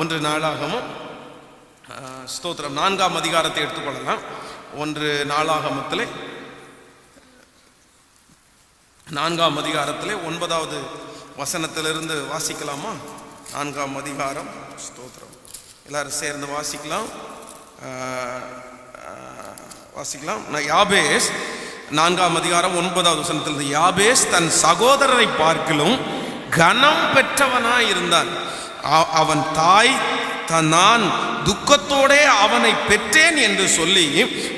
ஒன்று நாளாகமும் ஸ்தோத்திரம். நான்காம் அதிகாரத்தை எடுத்துக்கொள்ளலாம். ஒன்று நாளாகமத்திலே நான்காம் அதிகாரத்திலே ஒன்பதாவது வசனத்திலிருந்து வாசிக்கலாமா? நான்காம் அதிகாரம் ஸ்தோத்திரம். எல்லாரும் சேர்ந்து வாசிக்கலாம். வாசிக்கலாம். நான் யாபேஸ் நான்காம் அதிகாரம் ஒன்பதாவது வசனத்திலிருந்து யாபேஸ் தன் சகோதரரை பார்க்கிலும் கனம் பெற்றவனாய் இருந்தான் அவன் தாய் தான் நான் துக்கத்தோடே அவனை பெற்றேன் என்று சொல்லி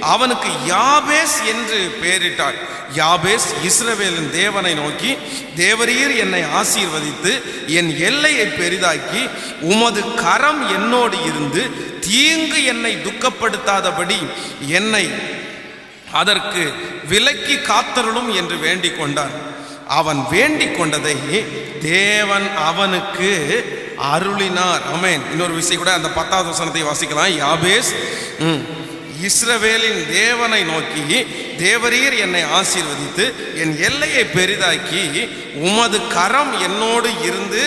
அவனுக்கு யாபேஸ் என்று பெயரிட்டாள். யாபேஸ் இஸ்ரவேலின் தேவனை நோக்கி தேவரீர் என்னை ஆசீர்வதித்து என் எல்லையை பெரிதாக்கி உமது கரம் என்னோடு இருந்து தீங்கு என்னை துக்கப்படுத்தாதபடி என்னை அதற்கு விலக்கி காத்தருளும் என்று வேண்டிக் கொண்டான் அவன் வேண்டிக் கொண்டதை தேவன் அவனுக்கு அருளினார். அமேன் இன்னொரு விஷயம் கூட அந்த பத்தாவது வசனத்தை வாசிக்கலாம். யாபேஸ் ம், இஸ்ரவேலின் தேவனை நோக்கி தேவரீர் என்னை ஆசீர்வதித்து என் எல்லையை பெரிதாக்கி உமது கரம் என்னோடு இருந்து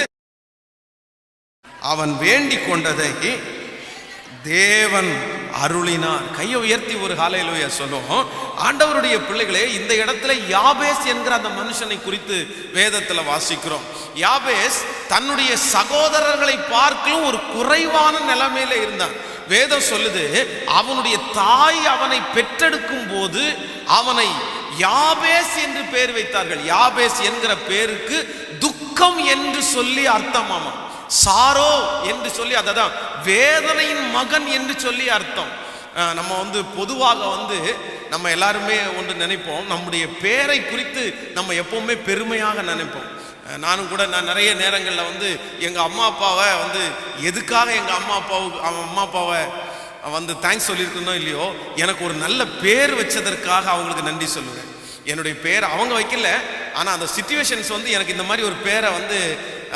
அவன் வேண்டிக் கொண்டதை தேவன் அருளினார். கையை உயர்த்தி ஒரு ஹalleluya சொல்லுவோம். ஆண்டவருடைய பிள்ளைகளே இந்த இடத்துல யாபேஸ் என்கிற அந்த மனுஷனை குறித்து வேதத்தில் வாசிக்கிறோம். யாபேஸ் தன்னுடைய சகோதரர்களை பார்க்கலும் ஒரு குறைவான நிலைமையில இருந்தான். வேதம் சொல்லுது அவனுடைய தாய் அவனை பெற்றெடுக்கும் போது அவனை யாபேஸ் என்று பெயர் வைத்தார்கள். யாபேஸ் என்கிற பேருக்கு துக்கம் என்று சொல்லி அர்த்தமாமா? சாரோ என்று சொல்லி அததான். வேதனையின் மகன் என்று சொல்லி அர்த்தம். நம்ம வந்து பொதுவாக வந்து நம்ம எல்லாருமே ஒன்று நினைப்போம். நம்முடைய பேரை குறித்து நம்ம எப்போவுமே பெருமையாக நினைப்போம். நானும் கூட நான் நிறைய நேரங்களில் வந்து எங்கள் அம்மா அப்பாவை வந்து எதுக்காக எங்கள் அம்மா அப்பாவுக்கு அவன் அம்மா அப்பாவை வந்து தேங்க்ஸ் சொல்லியிருக்கணும் இல்லையோ எனக்கு ஒரு நல்ல பேர் வச்சதற்காக அவங்களுக்கு நன்றி சொல்லுவேன். என்னுடைய பேர் அவங்க வைக்கல ஆனால் அந்த சுச்சுவேஷன்ஸ் வந்து எனக்கு இந்த மாதிரி ஒரு பேரை வந்து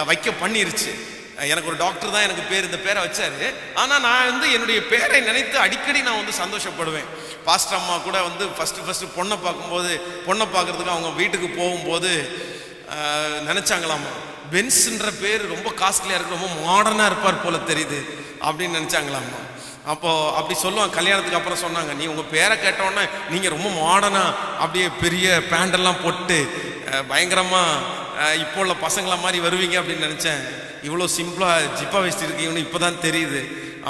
வைக்க பண்ணிருச்சு. எனக்கு ஒரு டாக்டர் தான் எனக்கு பேர் இந்த பேரை வச்சாரு. ஆனால் நான் வந்து என்னுடைய பேரை நினைத்து அடிக்கடி நான் வந்து சந்தோஷப்படுவேன். பாஸ்டர் அம்மா கூட வந்து ஃபஸ்ட்டு ஃபஸ்ட்டு பொண்ணை பார்க்கும்போது பொண்ணை பார்க்குறதுக்கு அவங்க வீட்டுக்கு போகும்போது நினச்சாங்களாமா நினைச்சாங்களாமா? பென்ஸ்ன்ற பேர் ரொம்ப காஸ்ட்லியாக இருக்கு ரொம்ப மாடர்னாக இருப்பார் போல தெரியுது அப்படின்னு நினச்சாங்களாமா? அப்போது அப்படி சொல்லுவாங்க கல்யாணத்துக்கு அப்புறம் சொன்னாங்க நீ உங்கள் பேரை கேட்டோன்னே நீங்கள் ரொம்ப மாடர்னாக அப்படியே பெரிய பேண்டெல்லாம் போட்டு பயங்கரமாக இப்போ உள்ள பசங்கள மாதிரி வருவீங்க அப்படின்னு நினச்சேன். இவ்வளோ சிம்பிளாக ஜிப்பா வச்சுட்டு இருக்கீங்கன்னு இப்போ தான் தெரியுது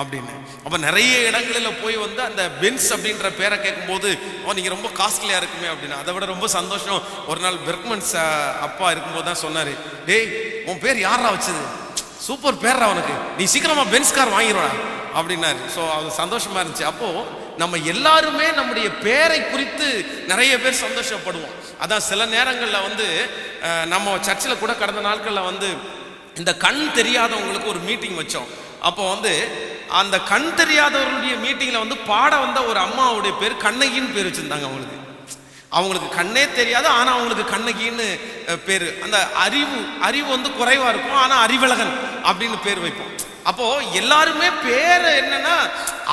அப்படின்னு. அப்போ நிறைய இடங்களில் போய் வந்து அந்த பென்ஸ் அப்படின்ற பேரை கேட்கும்போது ஓ நீங்கள் ரொம்ப காஸ்ட்லியாக இருக்குமே அப்படின்னு. அதை விட ரொம்ப சந்தோஷம். ஒரு நாள் பெர்க்மன்ஸ் அப்பா இருக்கும்போது தான் சொன்னார் டேய் உன் பேர் யாரா வச்சது? சூப்பர் பேர்ரா அவனுக்கு நீ சீக்கிரமாக பென்ஸ் கார் வாங்கிடுவா அப்படின்னாரு. ஸோ அது சந்தோஷமா இருந்துச்சு. அப்போ நம்ம எல்லாருமே நம்முடைய பேரை குறித்து நிறைய பேர் சந்தோஷப்படுவோம். அதான் சில நேரங்களில் வந்து நம்ம சர்ச்சில் கூட கடந்த நாட்களில் வந்து இந்த கண் தெரியாதவங்களுக்கு ஒரு மீட்டிங் வச்சோம். அப்போ வந்து அந்த கண் தெரியாதவர்களுடைய மீட்டிங்கில் வந்து பாட வந்த ஒரு அம்மாவுடைய பேர் கண்ணகின்னு பேர் வச்சுருந்தாங்க அவங்களுக்கு. அவங்களுக்கு கண்ணே தெரியாது ஆனால் அவங்களுக்கு கண்ணகின்னு பேர். அந்த அறிவு அறிவு வந்து குறைவாக இருக்கும் ஆனால் அறிவழகன். அப்படின்னு பேர் வைப்போம். அப்போ எல்லாருமே பேர் என்னன்னா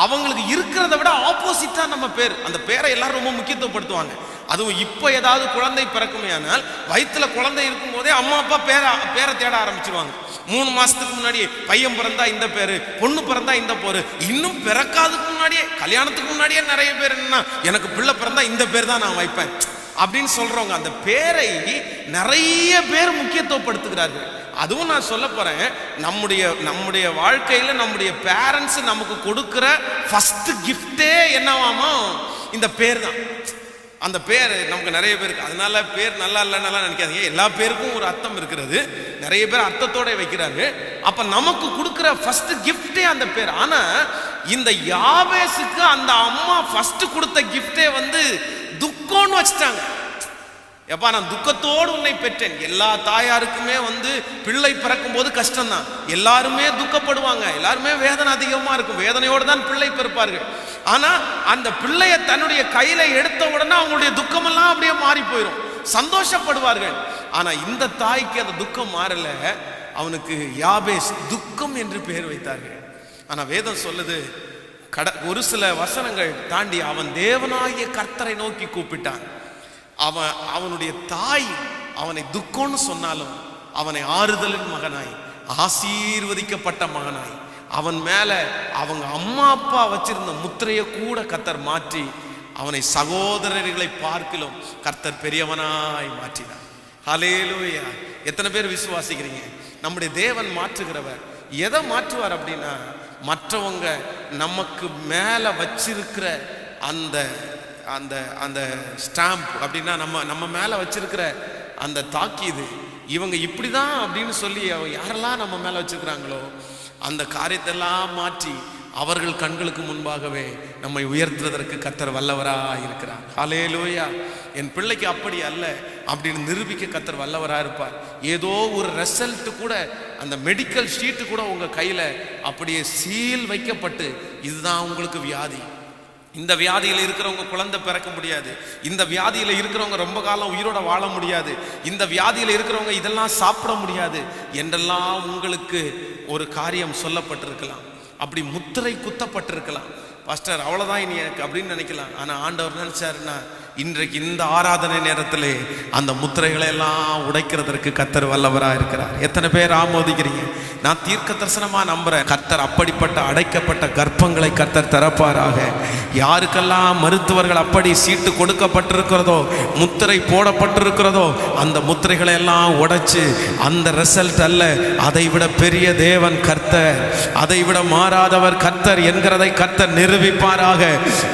அவங்களுக்கு இருக்கிறத விட ஆப்போசிட்டா நம்ம பேர். அந்த பேரை எல்லாரும் ரொம்ப முக்கியத்துவப்படுத்துவாங்க. அதுவும் இப்போ ஏதாவது குழந்தை பிறக்குமே ஆனால் வயிற்றுல குழந்தை இருக்கும் போதே அம்மா அப்பா பேரை பேரை தேட ஆரம்பிச்சிருவாங்க. மூணு மாசத்துக்கு முன்னாடி பையன் பிறந்தா இந்த பேரு பொண்ணு பிறந்தா இந்த பேரு இன்னும் பிறக்காதுக்கு முன்னாடியே கல்யாணத்துக்கு முன்னாடியே நிறைய பேர் என்னன்னா எனக்கு பிள்ளை பிறந்தா இந்த பேர் தான் நான் வைப்பேன். அப்படின்னு சொல்றவங்க அந்த பேரை நிறைய பேர் முக்கியத்துவப்படுத்துகிறார்கள் அதுவும் நான் சொல்ல போறேன். நம்முடைய நம்முடைய வாழ்க்கையில நம்முடைய பேரண்ட்ஸ் நமக்கு கொடுக்குற ஃபர்ஸ்ட் கிஃப்டே என்னவாமா இந்த பேர் தான். அந்த பேர் நமக்கு நிறைய பேருக்கு அதனால பேர் நல்லா இல்லைன்னா நினைக்காதீங்க. எல்லா பேருக்கும் ஒரு அர்த்தம் இருக்கிறது. நிறைய பேர் அர்த்தத்தோட வைக்கிறாரு அப்ப நமக்கு கொடுக்குற ஃபர்ஸ்ட் கிஃப்டே அந்த பேர். ஆனா இந்த யாவேஸுக்கு அந்த அம்மா ஃபர்ஸ்ட் கொடுத்த கிஃப்டே வந்து துக்கம்னு வச்சுட்டாங்க. எப்பா நான் துக்கத்தோடு உன்னை பெற்றேன். எல்லா தாயாருக்குமே வந்து பிள்ளை பிறக்கும் போது கஷ்டம்தான். எல்லாருமே துக்கப்படுவாங்க. எல்லாருமே வேதனை அதிகமாக இருக்கும். வேதனையோடு தான் பிள்ளை பிறப்பார்கள். ஆனால் அந்த பிள்ளையை தன்னுடைய கையில் எடுத்த உடனே அவங்களுடைய துக்கமெல்லாம் அப்படியே மாறி போயிடும் சந்தோஷப்படுவார்கள். ஆனால் இந்த தாய்க்கு அந்த துக்கம் மாறல. அவனுக்கு யாபேஸ் துக்கம் என்று பெயர் வைத்தார்கள். ஆனால் வேதம் சொல்லுது கட ஒரு சில வசனங்கள் தாண்டி அவன் தேவனாகிய கர்த்தரை நோக்கி கூப்பிட்டான். அவன் அவனுடைய தாய் அவனை துக்கம்னு சொன்னாலும் அவனை ஆறுதலின் மகனாய் ஆசீர்வதிக்கப்பட்ட மகனாய் அவன் மேல அவங்க அம்மா அப்பா வச்சிருந்த முத்திரையை கூட கத்தர் மாற்றி அவனை சகோதரர்களை பார்க்கிலும் கர்த்தர் பெரியவனாய் மாற்றினார். ஹலேலூயா எத்தனை பேர் விசுவாசிக்கிறீங்க? நம்முடைய தேவன் மாற்றுகிறவர் எதை மாற்றுவார் அப்படின்னா மற்றவங்க நமக்கு மேல வச்சிருக்கிற அந்த அந்த அந்த ஸ்டாம்ப் அப்படின்னா நம்ம நம்ம மேலே வச்சிருக்கிற அந்த தாக்கீது. இவங்க இப்படி தான் அப்படின்னு சொல்லி யாரெல்லாம் நம்ம மேலே வச்சுருக்கிறாங்களோ அந்த காரியத்தெல்லாம் மாற்றி அவர்கள் கண்களுக்கு முன்பாகவே நம்மை உயர்த்துவதற்கு கத்தர் வல்லவராக இருக்கிறார். லோயா என் பிள்ளைக்கு அப்படி அல்ல அப்படின்னு நிரூபிக்க கத்தர் வல்லவராக இருப்பார். ஏதோ ஒரு ரிசல்ட் கூட அந்த மெடிக்கல் ஷீட்டு கூட உங்கள் கையில் அப்படியே சீல் வைக்கப்பட்டு இதுதான் உங்களுக்கு வியாதி. இந்த வியாதியில் இருக்கிறவங்க குழந்தை பிறக்க முடியாது. இந்த வியாதியில் இருக்கிறவங்க ரொம்ப காலம் உயிரோட வாழ முடியாது. இந்த வியாதியில் இருக்கிறவங்க இதெல்லாம் சாப்பிட முடியாது என்றெல்லாம் உங்களுக்கு ஒரு காரியம் சொல்லப்பட்டிருக்கலாம். அப்படி முத்திரை குத்தப்பட்டிருக்கலாம். பாஸ்டர் அவ்வளோதான் இனி எனக்கு அப்படின்னு நினைக்கலாம். ஆனால் ஆண்டவர் நினைச்சாருன்னா இன்றைக்கு இந்த ஆராதனை நேரத்திலே அந்த முத்திரைகளை எல்லாம் உடைக்கிறதற்கு கத்தர் வல்லவராக இருக்கிறார். எத்தனை பேர் ஆமோதிக்கிறீங்க? நான் தீர்க்க தரிசனமா நம்புறேன். கத்தர் அப்படிப்பட்ட அடைக்கப்பட்ட கர்ப்பங்களை கத்தர் திறப்பாராக. யாருக்கெல்லாம் மருத்துவர்கள் அப்படி சீட்டு கொடுக்கப்பட்டிருக்கிறதோ முத்திரை போடப்பட்டிருக்கிறதோ அந்த முத்திரைகளை எல்லாம் உடைச்சு அந்த ரிசல்ட் அல்ல. அதை விட பெரிய தேவன் கர்த்தர். அதை விட மாறாதவர் கர்த்தர் என்கிறதை கர்த்தர் நிரூபிப்பாராக.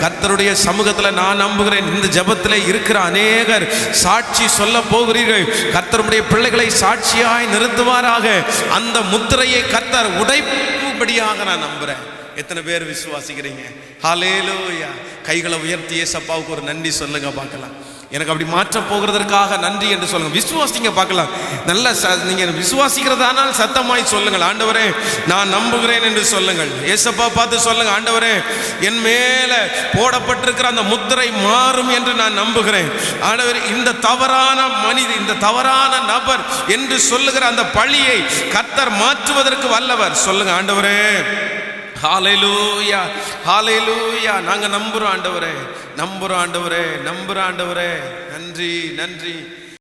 கர்த்தருடைய சமூகத்தில் நான் நம்புகிறேன். இந்த ஜெபத்திலே இருக்கிற அநேகர் சாட்சி சொல்ல போகிறீர்கள். கர்த்தருடைய பிள்ளைகளை சாட்சியாய் நிறுத்துவாராக. அந்த முத்திரையை கர்த்தர் உடைப்புபடியாக நான் நம்புறேன். எத்தனை பேர் விசுவாசிக்கிறீங்க? ஹாலேலோயா கைகளை உயர்த்தி ஏசப்பாவுக்கு ஒரு நன்றி சொல்லுங்க பார்க்கலாம். எனக்கு அப்படி மாற்ற போகிறதற்காக நன்றி என்று சொல்லுங்க. விசுவாசிங்க பார்க்கலாம். நல்ல ச- நீங்க விசுவாசிக்கிறதானால் சத்தமாய் சொல்லுங்கள். ஆண்டவரே நான் நம்புகிறேன் என்று சொல்லுங்கள். ஏசப்பா பார்த்து சொல்லுங்க. ஆண்டவரே என் மேல போடப்பட்டிருக்கிற அந்த முத்திரை மாறும் என்று நான் நம்புகிறேன். ஆண்டவர் இந்த தவறான மனித இந்த தவறான நபர் என்று சொல்லுகிற அந்த பழியை கர்த்தர் மாற்றுவதற்கு வல்லவர். சொல்லுங்க ஆண்டவரே. ஹalleluya ஹalleluya. நாங்கள் நம்புகிறோம் ஆண்டவரே நம்புகிறோம் ஆண்டவரே நம்புகிறோம் ஆண்டவரே. நன்றி நன்றி.